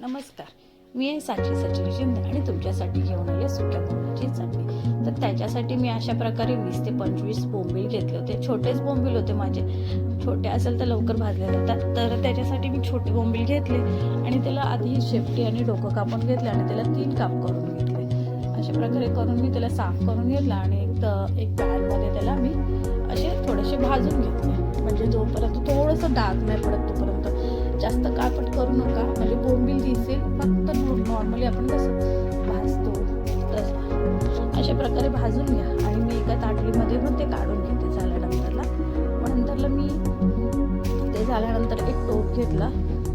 नमस्कार. मी आहे साची सचिन शिंदे आणि तुमच्यासाठी घेऊन आले सुक्या बोंबिलची चटणी. तर त्याच्यासाठी मी अशा प्रकारे वीस ते पंचवीस बोंबील घेतले होते. छोटेच बोंबील होते माझे. छोटे असेल तर लवकर भाजले जातात. तर त्याच्यासाठी मी छोटे बोंबील घेतले आणि त्याला आधी शेपटी आणि डोकं कापून घेतलं आणि त्याला तीन काप करून घेतले. अशा प्रकारे करून मी त्याला साफ करून घेतला आणि एक एक पॅनमध्ये त्याला मी असे थोडेसे भाजून घेतले. म्हणजे जोपर्यंत थोडंसं डाग नाही पडत तोपर्यंत. जास्त काळपट करू नका. म्हणजे बोंबील दिसेल फक्त नॉर्मली आपण कसं भाजतो. तसं अशा प्रकारे भाजून घ्या. आणि मी एका ताटलीमध्ये पण ते काढून घेते झाल्यानंतरला. मग नंतरला मी ते झाल्यानंतर एक टोप घेतला.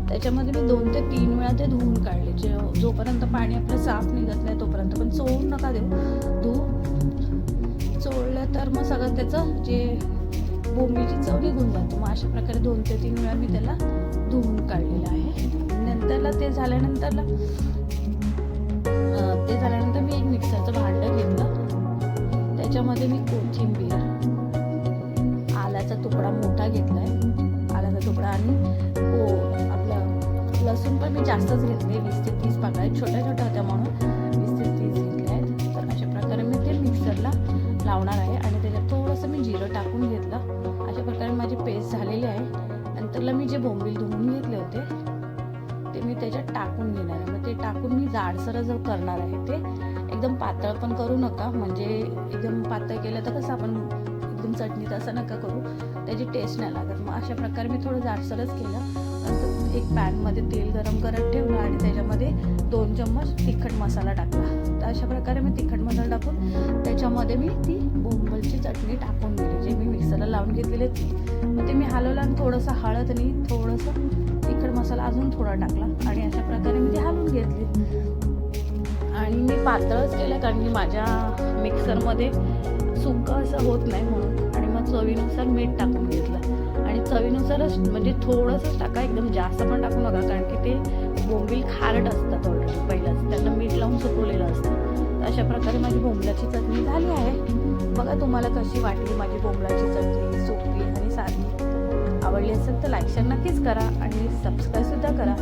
त्याच्यामध्ये मी दोन ते तीन वेळा ते धुवून काढले. जे जोपर्यंत पाणी आपलं साफ निघत नाही तोपर्यंत पण चोळून नका देऊ. धुवून चोळलं तर मग सगळं त्याचं जे बोंबीची चव निघून जातो. मग अशा प्रकारे दोन ते तीन वेळा मी त्याला धुवून काढलेलं आहे. नंतरला ते झाल्यानंतरला ते झाल्यानंतर मी एक मिक्सरचं भांडं घेतलं. त्याच्यामध्ये मी कोथिंबीर आल्याचा तुकडा मोठा घेतलाय. आल्याचा तुकडा आणि हो आपलं लसूण पण मी जास्तच घेतले वीस ते तीस पाकळ्या छोट्या छोट्या होत्या म्हणून. अशा प्रकारे माझी पेस्ट झालेली आहे. नंतरला मी जे बोंबील धुवून घेतले होते ते मी त्याच्यात टाकून घेणार आहे. मग ते टाकून मी जाडसर जर करणार आहे ते एकदम पातळ पण करू नका. म्हणजे एकदम पातळ केलं तर कसं आपण एकदम चटणी तसं नका करू. त्याची टेस्ट नाही लागत. मग अशा प्रकारे मी थोडं जाडसरच केलं. नंतर एक पॅनमध्ये तेल गरम करत ठेवलं आणि त्याच्यामध्ये दोन चम्मच तिखट मसाला टाकला. तर अशा प्रकारे मी तिखट मसाला टाकून त्याच्यामध्ये मी ती बोंबल लावून घेतलेले ती मग ते मी हलवलं आणि थोडंसं हळद आणि थोडंसं तिखट मसाला अजून थोडा टाकला. आणि अशा प्रकारे मी ते हलवून घेतली. आणि मी पातळच केलं कारण की माझ्या मिक्सरमध्ये सुकं असं होत नाही म्हणून आणि मग चवीनुसार मीठ टाकून घेतलं. आणि चवीनुसारच म्हणजे थोडंसंच टाका एकदम जास्त पण टाकू नका कारण की ते बोंबील खारट असतात ऑलरेडी पहिलाच. त्यांना मीठ लावून सुकवलेलं असतं. तर अशा प्रकारे माझी बोंबलाची चटणी झाली आहे. बघा तुम्हाला कशी वाटली माझी बोंबलाची चटणी सोपी आणि साधी. आवडली असेल तर लाईक शेअर नक्कीच करा आणि सबस्क्राईबसुद्धा करा.